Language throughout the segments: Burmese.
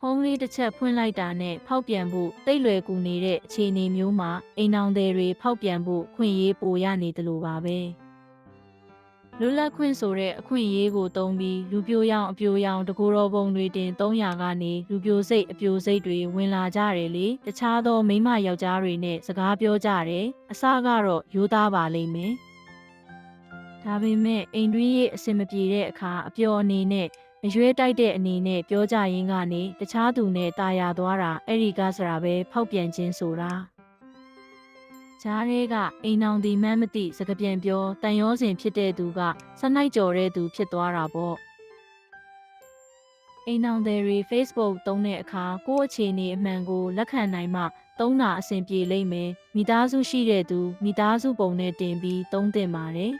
ဖုန်းလေးတစ်ချက်ဖွင့်လိုက်တာနဲ့ဖောက်ပြန်ဖို့တိတ်လွယ်ကူနေတဲ့အခြေအနေမျိုးမှာအိမ်အောင်တွေတွေဖောက်ပြန်ဖို့ခွင့်ရေးပိုရနေတယ်လို့ပါပဲလွတ်လပ်ခွင့်ဆိုတဲ့အခွင့်အရေးကိုတုံးပြီးလူပြိုရောင်အပြိုရောင်တကူတော်ပုံတွေတင်300ကနေလူပြိုစိတ်အပြိုစိတ်တွေဝင်လာကြတယ်လေတခြားသောမိန်းမယောက်ျားတွေနဲ့စကားပြောကြတယ်အစကတော့ရိုးသားပါလိမ့်မယ်ဒါပေမဲ့အိမ်တွင်းရေးအဆင်မပြေတဲ့အခါအပျော်အနေနဲ့ အရွေးတိုက်တဲ့အနေနဲ့ပြောကြရင်းကနေတခြားသူနဲ့တာယာသွားတာအဲ့ဒီကစရာပဲဖောက်ပြန်ခြင်းဆိုတာဂျားရဲကအိမ်အောင်ဒီမှန်းမသိစကပြန်ပြောတန်ရောစင်ဖြစ်တဲ့သူကစနိုက်ကြော်တဲ့သူဖြစ်သွားတာပေါ့အိမ်အောင်တွေ Facebook သုံးတဲ့အခါကိုယ့်အခြေအနေအမှန်ကိုလက်ခံနိုင်မှသုံးတာအဆင်ပြေလိမ့်မယ်မိသားစုရှိတဲ့သူမိသားစုပုံနဲ့တင်ပြီးသုံးသင့်ပါတယ်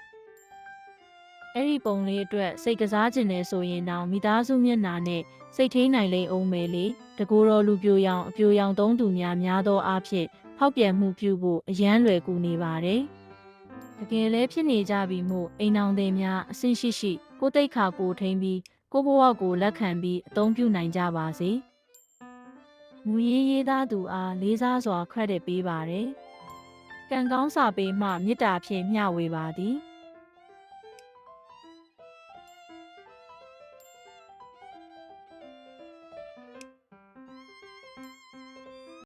အဲ့ဒီပုံလေးအတွက်စိတ်ကစားခြင်းနဲ့ဆိုရင်တော့မိသားစုမျက်နှာနဲ့စိတ်ထိန်နိုင်လိမ့်အောင်မယ်လေတကူတော်လူပြိုရောင်အပြိုရောင်သုံးသူများများသောအားဖြင့်ဖောက်ပြန်မှုပြုဖို့အရန်လွယ်ကူနေပါတယ်တကယ်လဲဖြစ်နေကြပြီမို့အိမ်အောင်တွေများအဆင့်ရှိရှိကိုယ်တိတ်ခါကိုထိန်ပြီးကိုယ့်ဘဝကိုလက်ခံပြီးအသုံးပြုနိုင်ကြပါစေမူရေးရေးသားသူအားလေးစားစွာ credit ပေးပါတယ်ကံကောင်းစာပေမှမေတ္တာဖြင့်မျှဝေပါသည်